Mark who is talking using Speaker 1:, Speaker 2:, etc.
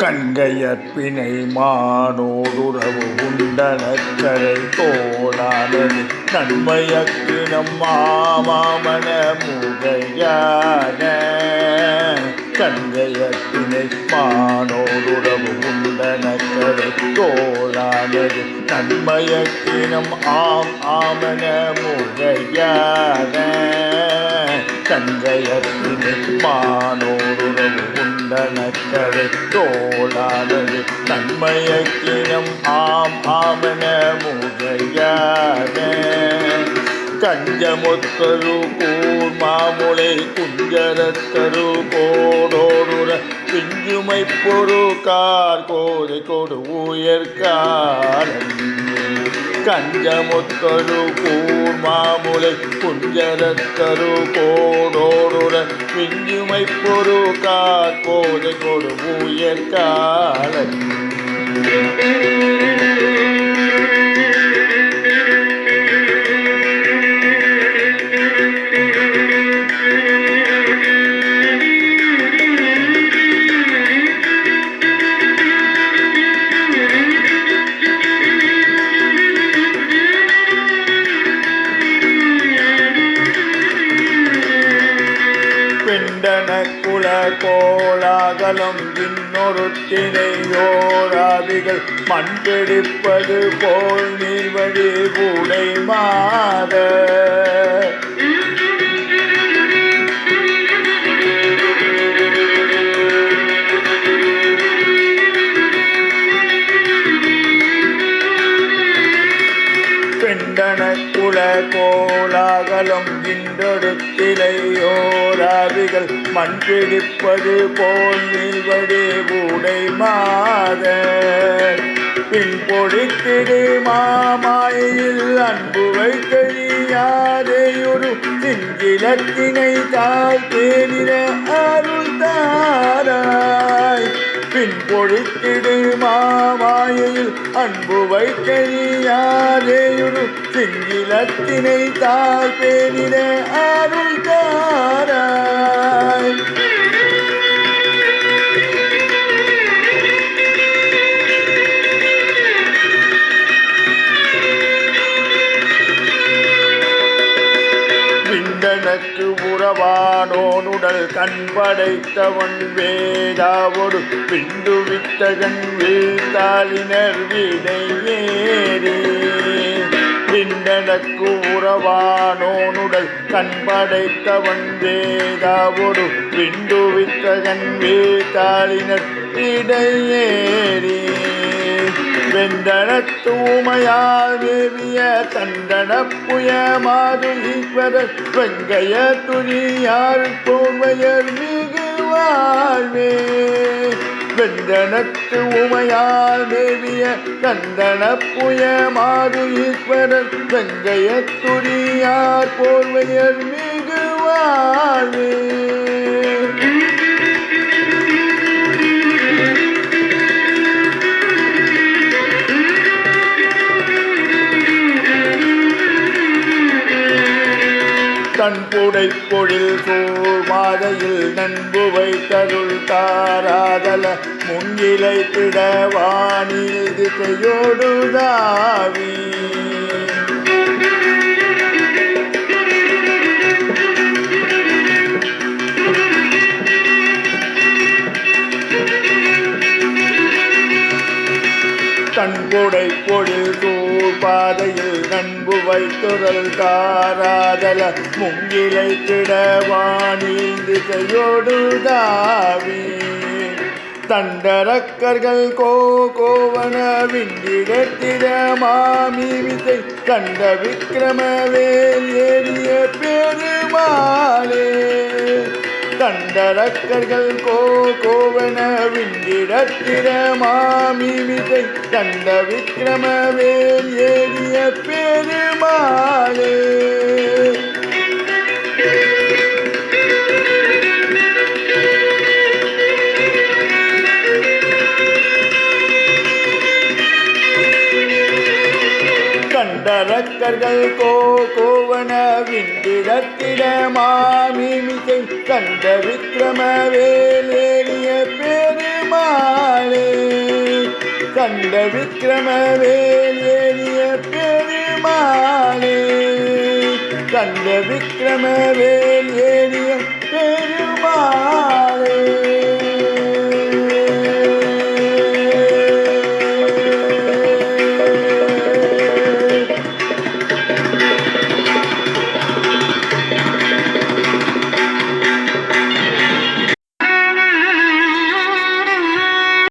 Speaker 1: கண்கையற்பினை மானோடுறவு உண்டனக்கரை தோடானது நன்மையக்கு நம்மாமன முகையான. கண்கையற்பினை மானோடுறவு உண்டனக்கரை தோளானது நன்மையக்கினம் ஆம் ஆமன முகையான. கங்கையற்பினை மானோடுறவு உண்டனக்கரை தோளானது நன்மையக்கினம் ஆம் ஆமன முகையானே. கஞ்சமொத்தரு கூர் மாமுளை குஞ்சரத்தரு கோடோடுற பிஞ்சுமை பொரு கார் கோதை கொடு உயர்காரன் கஞ்சமுத்தரு கூர் மாமுலை குஞ்சரத்தரு கோடோடுற பிஞ்சுமை பொரு காற்போதை கோதை கொடு உயர்காலம் குல கோலாகலம் இன்னொரு மண் பிடிப்பது போல் நீர்வழி கூடை மாத கோலாகலம் இன்றொடுத்திலையோராவிகள் மண் பிடிப்பது போல் நீள்வடி கூடை மாத பின் பொழித்திடு மாமாயில் அன்பு வைக்கழியாதேயொரு சிங்கிலத்தினை தாழ் அருள் தாராய். பின் பொழித்திடு மாமாயில் அன்பு வைக்கையாரேயுரு சிங்கிலத்தினை தாழ் பேரிட அருள் தாரா விண்டனக்கு உறவானோனுடல் கண் படைத்தவன் வேதாவொரு பிண்டு வித்தகன் வீழ்த்தாளினர் வீடை ஏறி விண்டனக்கு உறவானோனுடல் கண் படைத்தவன் வேதாவொரு பிண்டு வித்தகன் வீழ்த்தாளினர் இடையே ஏறி வெந்தன தூமையால் வேவிய தண்டன புய மாது ஈஸ்வர வெங்கைய துணியார் போர்வையர் மிகு வாழ்வே. வெந்தனத்து உமையால் மேவிய கந்தன புய மாது ஈஸ்வரன் வெங்கைய துணியார் போர்வையர் மிகு தன் புடை பொழில் சூழ் மாதையில் நண்பு வைத்தருள் தாராதல முங்கிலை திடவானில் வானில் திசையோடு பொழில் தூள் பாதையில் நண்பு வைத்துரல் தாராதல முங்கிலை திடவானில் திசையோடு தாவி. தண்டரக்கர்கள் கோ கோவன விண்டிடத்திட மாமி விசை கண்ட விக்கிரமவேல் ஏறிய பெருமாளே. தண்டரக்கர்கள் கோ கோவன விண்டிடத்திர மாமி தண்ட விக்கிரமவேல் ஏறிய பெருமாளே. கண்டரக்கர்கள் கோ கோவன விண்டிடத்திட மாமி மிசை கண்ட பெருமாளே பெருமாளே. கண்ட பெருமாளே. கண்ட விக்ரமவேல் பெருமாளே.